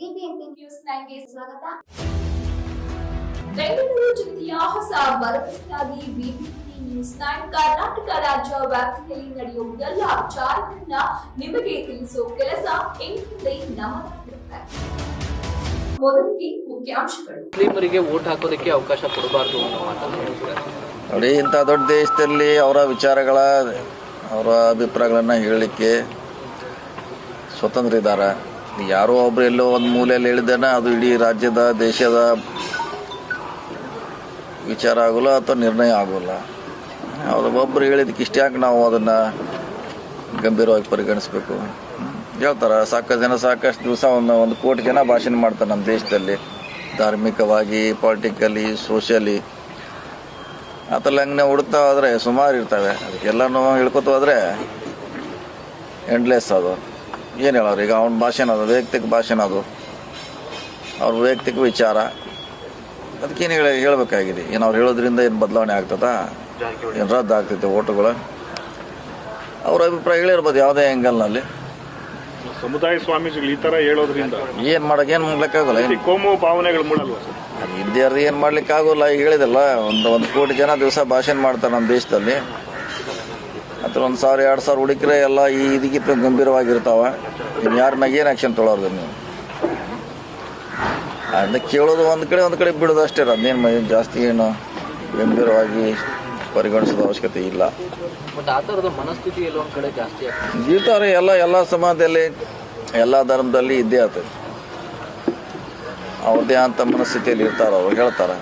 BBMP news ನೈನ್ಗೆ ಸ್ವಾಗತ. ಬೆಂಗಳೂರು ಜಿಲ್ಲೆಯ ಹೊಸ ಭರವಸೆಯಾಗಿ ಬಿಬಿಎಂಪಿ ನ್ಯೂಸ್ ನೈನ್ ಕರ್ನಾಟಕ ರಾಜ್ಯ ವ್ಯಾಪ್ತಿಯಲ್ಲಿ ನಡೆಯುವ ಎಲ್ಲ ವಿಚಾರಗಳನ್ನ ನಿಮಗೆ ತಿಳಿಸುವ ಕೆಲಸ ಇನ್ಮುಂದೆ ನಮ್ಮದಾಗಿರುತ್ತೆ ಮೊದಲಿಗೆ ಮುಖ್ಯಾಂಶಗಳು. ಮುಸ್ಲಿಮರಿಗೆ ವೋಟ್ ಹಾಕೋದಕ್ಕೆ ಅವಕಾಶ ಕೊಡಬಾರದು ಅನ್ನೋ ಮಾತನ್ನು ಹೇಳ್ತಾರೆ ನೋಡಿ ಇಂಥ ದೊಡ್ಡ ದೇಶದಲ್ಲಿ ಅವರ ವಿಚಾರಗಳ ಅವರ ಅಭಿಪ್ರಾಯಗಳನ್ನು ಹೇಳಲಿಕ್ಕೆ ಸ್ವತಂತ್ರ ಇದ್ದಾರೆ. ಯಾರೋ ಒಬ್ರು ಎಲ್ಲೋ ಒಂದು ಮೂಲೆಯಲ್ಲಿ ಹೇಳಿದ್ದೇನೆ, ಅದು ಇಡೀ ರಾಜ್ಯದ, ದೇಶದ ವಿಚಾರ ಆಗೋಲ್ಲ ಅಥವಾ ನಿರ್ಣಯ ಆಗೋಲ್ಲ. ಅವ್ರು ಒಬ್ಬರು ಹೇಳಿದಕ್ಕೆ ಇಷ್ಟ್ಯಾಕೆ ನಾವು ಅದನ್ನು ಗಂಭೀರವಾಗಿ ಪರಿಗಣಿಸಬೇಕು. ಹೇಳ್ತಾರೆ, ಸಾಕಷ್ಟು ಜನ ಸಾಕಷ್ಟು ದಿವಸ ಒಂದು ಒಂದು ಕೋಟಿ ಜನ ಭಾಷಣ ಮಾಡ್ತಾರೆ ನಮ್ಮ ದೇಶದಲ್ಲಿ. ಧಾರ್ಮಿಕವಾಗಿ ಪೊಲಿಟಿಕಲಿ ಸೋಷಿಯಲಿ ಥರ ಹಂಗೆ ಹುಡುಕ್ತಾ ಹೋದರೆ ಸುಮಾರು ಇರ್ತವೆ. ಅದಕ್ಕೆಲ್ಲನೂ ಹೇಳ್ಕೊತ ಹೋದರೆ ಎಂಡ್ಲೆಸ್ ಅದು. ಏನು ಹೇಳೋರು ಈಗ ಅವನ ಭಾಷೆನ ಅದು ವೈಯಕ್ತಿಕ ಭಾಷೆನ ಅದು ಅವ್ರ ವೈಯಕ್ತಿಕ ವಿಚಾರ. ಅದಕ್ಕೇನು ಹೇಳಿ ಹೇಳಬೇಕಾಗಿದೆ? ಏನು ಅವ್ರು ಹೇಳೋದ್ರಿಂದ ಏನು ಬದಲಾವಣೆ ಆಗ್ತದಾ? ಏನು ರದ್ದು ಆಗ್ತೈತೆ ಓಟುಗಳು ಅವ್ರ ಅಭಿಪ್ರಾಯ ಹೇಳಿರ್ಬೋದು ಯಾವುದೇ ಆ್ಯಂಗಲ್ನಲ್ಲಿ ಸಮುದಾಯ ಸ್ವಾಮೀಜಿಗಳು ಈ ಥರ ಹೇಳೋದ್ರಿಂದ. ಏನು ಮಾಡೋಕೆ ಏನು ಮಾಡ್ಲಿಕ್ಕಾಗಲ್ಲ ಕೋಮು ಭಾವನೆಗಳು ಮೂಡಲ್ವಾ ಇದ್ದೇ ಏನು ಮಾಡ್ಲಿಕ್ಕೆ ಆಗೋಲ್ಲ ಈಗ ಹೇಳಿದಲ್ಲ ಒಂದು ಒಂದು ಕೋಟಿ ಜನ ದಿವಸ ಭಾಷಣ ಮಾಡ್ತಾರೆ ನಮ್ಮ ದೇಶದಲ್ಲಿ. ಅಥವಾ ಒಂದು ಸಾವಿರ ಎರಡು ಸಾವಿರ ಹುಡುಕ್ರೆ ಎಲ್ಲ ಈ ಇದಕ್ಕಿಂತ ಗಂಭೀರವಾಗಿರ್ತಾವ. ಇನ್ನು ಯಾರ ಮ್ಯಾಗ ಏನು ಆ್ಯಕ್ಷನ್ ತೊಗೊಳೋದು ನೀವು? ಅದನ್ನ ಕೇಳೋದು ಒಂದು ಕಡೆ ಒಂದು ಕಡೆ ಬಿಡೋದು ಅಷ್ಟೇ. ಅದೇನು ಜಾಸ್ತಿ ಏನು ಗಂಭೀರವಾಗಿ ಪರಿಗಣಿಸೋದು ಅವಶ್ಯಕತೆ ಇಲ್ಲ. ಇರ್ತಾರೆ ಎಲ್ಲ ಎಲ್ಲ ಸಮಾಜದಲ್ಲಿ ಎಲ್ಲ ಧರ್ಮದಲ್ಲಿ ಇದ್ದೇ ಆಗ್ತದೆ. ಅವ್ರದ್ದೇ ಅಂತ ಮನಸ್ಥಿತಿಯಲ್ಲಿ ಇರ್ತಾರೆ ಅವ್ರು ಹೇಳ್ತಾರೆ.